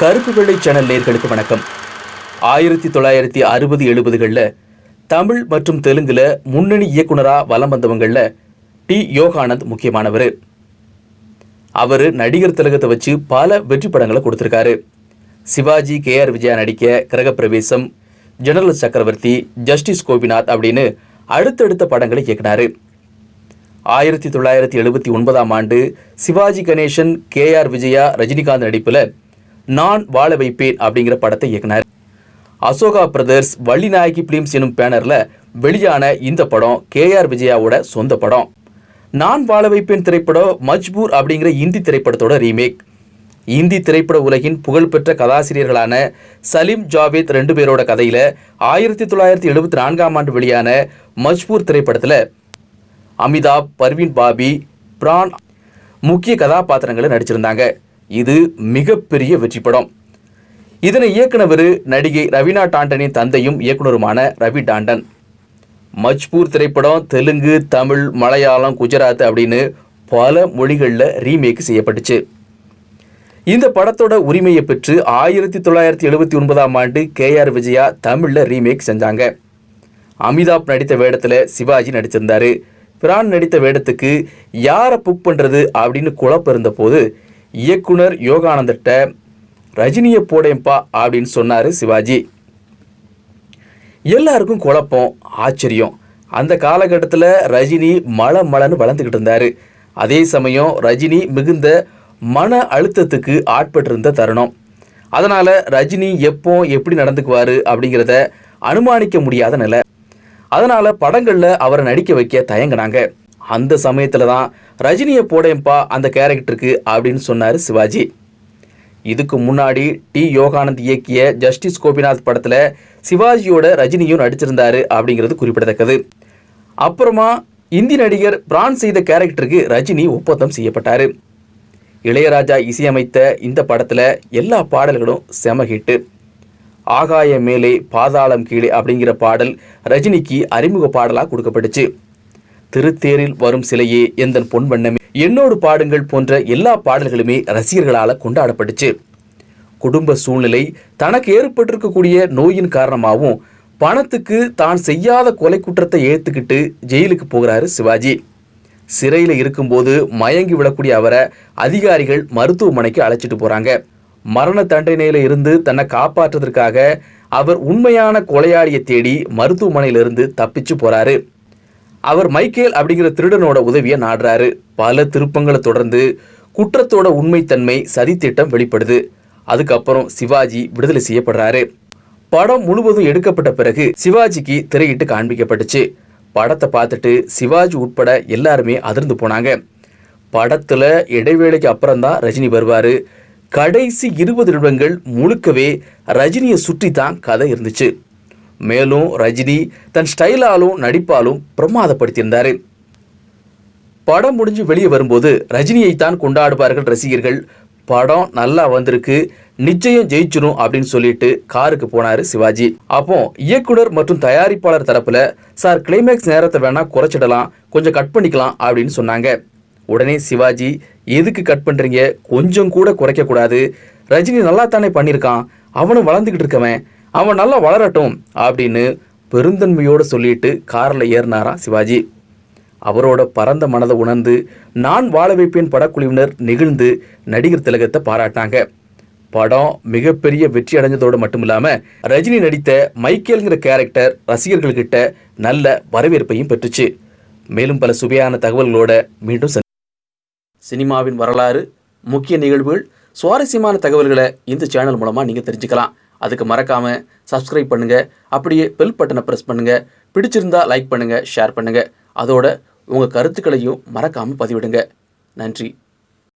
கருப்பு வெள்ளை சேனல் நேர்களுக்கு வணக்கம். ஆயிரத்தி தொள்ளாயிரத்தி அறுபது எழுபதுகளில் தமிழ் மற்றும் தெலுங்கில் முன்னணி இயக்குனராக வலம் வந்தவங்களில் டி. யோகானந்த் முக்கியமானவர். அவர் நடிகர் திலகத்தை வச்சு பல வெற்றி படங்களை கொடுத்துருக்காரு. சிவாஜி கே. ஆர். விஜயா நடிக்க கிரகப்பிரவேசம் ஜெனரல் சக்கரவர்த்தி ஜஸ்டிஸ் கோபிநாத் அப்படின்னு அடுத்தடுத்த படங்களை இயக்குனாரு. ஆயிரத்தி தொள்ளாயிரத்தி எழுபத்தி ஒன்பதாம் ஆண்டு சிவாஜி கணேசன் கே. ஆர். விஜயா ரஜினிகாந்த் நடிப்பில் நான் வாழ வைப்பேன் அப்படிங்கிற படத்தை இயக்குனார். அசோகா பிரதர்ஸ் வள்ளிநாயகி பிலிம்ஸ் எனும் பேனரில் வெளியான இந்த படம் கே ஆர் விஜயாவோட சொந்த படம். நான் வாழ வைப்பேன் திரைப்படம் மஜ்பூர் அப்படிங்கிற இந்தி திரைப்படத்தோட ரீமேக். இந்தி திரைப்பட உலகின் புகழ்பெற்ற கதாசிரியர்களான சலீம் ஜாவேத் ரெண்டு பேரோட கதையில் ஆயிரத்தி தொள்ளாயிரத்தி எழுபத்தி நான்காம் ஆண்டு வெளியான மஜ்பூர் திரைப்படத்தில் அமிதாப் பர்வீன் பாபி பிரான் முக்கிய கதாபாத்திரங்களை நடிச்சிருந்தாங்க. இது மிகப்பெரிய வெற்றி படம். இதனை இயக்குனவர் நடிகை ரவீனா டாண்டனின் தந்தையும் இயக்குனருமான ரவி டாண்டன். மஜ்பூர் திரைப்படம் தெலுங்கு தமிழ் மலையாளம் குஜராத் அப்படின்னு பல மொழிகளில் ரீமேக் செய்யப்பட்டுச்சு. இந்த படத்தோட உரிமையை பெற்று ஆயிரத்தி தொள்ளாயிரத்தி எழுபத்தி ஒன்பதாம் ஆண்டு கே ஆர் விஜயா தமிழில் ரீமேக் செஞ்சாங்க. அமிதாப் நடித்த வேடத்தில் சிவாஜி நடிச்சிருந்தாரு. பிரான் நடித்த வேடத்துக்கு யாரை புக் பண்ணுறது அப்படின்னு குழப்பம் இருந்தபோது இயக்குனர் யோகானந்தர்கிட்ட ரஜினியை போடேன்பா அப்படின்னு சொன்னார் சிவாஜி. எல்லாருக்கும் குழப்பம் ஆச்சரியம். அந்த காலகட்டத்தில் ரஜினி மலை மலைன்னு வளர்ந்துக்கிட்டு இருந்தார். அதே சமயம் ரஜினி மிகுந்த மன அழுத்தத்துக்கு ஆட்பட்டிருந்த தருணம். அதனால் ரஜினி எப்போ எப்படி நடந்துக்குவார் அப்படிங்கிறத அனுமானிக்க முடியாத நிலை. அதனால் படங்களில் அவரை நடிக்க வைக்க தயங்கினாங்க. அந்த சமயத்தில் தான் ரஜினியை போடேன்ப்பா அந்த கேரக்டருக்கு அப்படின்னு சொன்னார் சிவாஜி. இதுக்கு முன்னாடி டி. யோகானந்த் இயக்கிய ஜஸ்டிஸ் கோபிநாத் படத்தில் சிவாஜியோட ரஜினியும் நடிச்சிருந்தார் அப்படிங்கிறது குறிப்பிடத்தக்கது. அப்புறமா இந்தி நடிகர் பிரான் செய்த கேரக்டருக்கு ரஜினி ஒப்பந்தம் செய்யப்பட்டார். இளையராஜா இசையமைத்த இந்த படத்தில் எல்லா பாடல்களும் செம ஹிட்டு ஆகாய மேலே பாதாளம் கீழே அப்படிங்கிற பாடல் ரஜினிக்கு அறிமுக பாடலாக கொடுக்கப்பட்டுச்சு. திருத்தேரில் வரும் சிலையே எந்தன் பொன் வண்ணமே என்னோடு பாடுங்கள் போன்ற எல்லா பாடல்களுமே ரசிகர்களால் கொண்டாடப்பட்டுச்சு. குடும்ப சூழ்நிலை தனக்கு ஏற்பட்டிருக்கக்கூடிய நோயின் காரணமாகவும் பணத்துக்கு தான் செய்யாத கொலை குற்றத்தை ஏற்றுக்கிட்டு ஜெயிலுக்கு போகிறாரு சிவாஜி. சிறையில் இருக்கும்போது மயங்கி விடக்கூடிய அவரை அதிகாரிகள் மருத்துவமனைக்கு அழைச்சிட்டு போகிறாங்க மரண தண்டனையில் இருந்து தன்னை காப்பாற்றுவதற்காக அவர் உண்மையான கொலையாளியை தேடி மருத்துவமனையிலிருந்து தப்பிச்சு போகிறாரு அவர் மைக்கேல் அப்படிங்கிற திருடனோட உதவியை நாடுறாரு. பல திருப்பங்களை தொடர்ந்து குற்றத்தோட உண்மைத்தன்மை சதித்திட்டம் வெளிப்படுது. அதுக்கப்புறம் சிவாஜி விடுதலை செய்யப்படுறாரு. படம் முழுவதும் எடுக்கப்பட்ட பிறகு சிவாஜிக்கு திரையிட்டு காண்பிக்கப்பட்டுச்சு. படத்தை பார்த்துட்டு சிவாஜி உட்பட எல்லாருமே அதிர்ந்து போனாங்க. படத்தில் இடைவேளைக்கு அப்புறம் தான் ரஜினி வருவார். கடைசி இருபது நிமிடங்கள் முழுக்கவே ரஜினியை சுற்றி தான் கதை இருந்துச்சு. மேலும் ரஜினி தன் ஸ்டைலாலும் நடிப்பாலும் பிரமாதப்படுத்தியிருந்தார். படம் முடிஞ்சு வெளியே வரும்போது ரஜினியை தான் கொண்டாடுவார்கள் ரசிகர்கள். படம் நல்லா வந்திருக்கு நிச்சயம் ஜெயிச்சிடும் அப்படின்னு சொல்லிட்டு காருக்கு போனாரு சிவாஜி. அப்போ இயக்குனர் மற்றும் தயாரிப்பாளர் தரப்பில் சார் கிளைமேக்ஸ் நேரத்தை வேணால் குறைச்சிடலாம் கொஞ்சம் கட் பண்ணிக்கலாம் அப்படின்னு சொன்னாங்க. உடனே சிவாஜி எதுக்கு கட் பண்ணுறீங்க கொஞ்சம் கூட குறைக்க கூடாது ரஜினி நல்லா தானே பண்ணியிருக்கான் அவனும் வளர்ந்துக்கிட்டு இருக்கவன். அவன் நல்லா வளரட்டும் அப்படின்னு பெருந்தன்மையோடு சொல்லிட்டு காரில் ஏறினாராம் சிவாஜி. அவரோட பரந்த மனதை உணர்ந்து நான் வாழ வைப்பேன் படக்குழுவினர் நெகிழ்ந்து நடிகர் திலகத்தை பாராட்டினாங்க. படம் மிகப்பெரிய வெற்றி அடைஞ்சதோடு மட்டும் இல்லாமல் ரஜினி நடித்த மைக்கேல்ங்கிற கேரக்டர் ரசிகர்கள்கிட்ட நல்ல வரவேற்பையும் பெற்றுச்சு. மேலும் பல சுவையான தகவல்களோட மீண்டும் சினிமாவின் வரலாறு முக்கிய நிகழ்வுகள் சுவாரஸ்யமான தகவல்களை இந்த சேனல் மூலமாக நீங்கள் தெரிஞ்சுக்கலாம். அதுக்கு மறக்காமல் சப்ஸ்கிரைப் பண்ணுங்கள் அப்படியே பெல் பட்டனை ப்ரெஸ் பண்ணுங்கள் பிடிச்சிருந்தா லைக் பண்ணுங்கள் ஷேர் பண்ணுங்கள் அதோட உங்கள் கருத்துக்களையும் மறக்காமல் பதிவிடுங்க. நன்றி.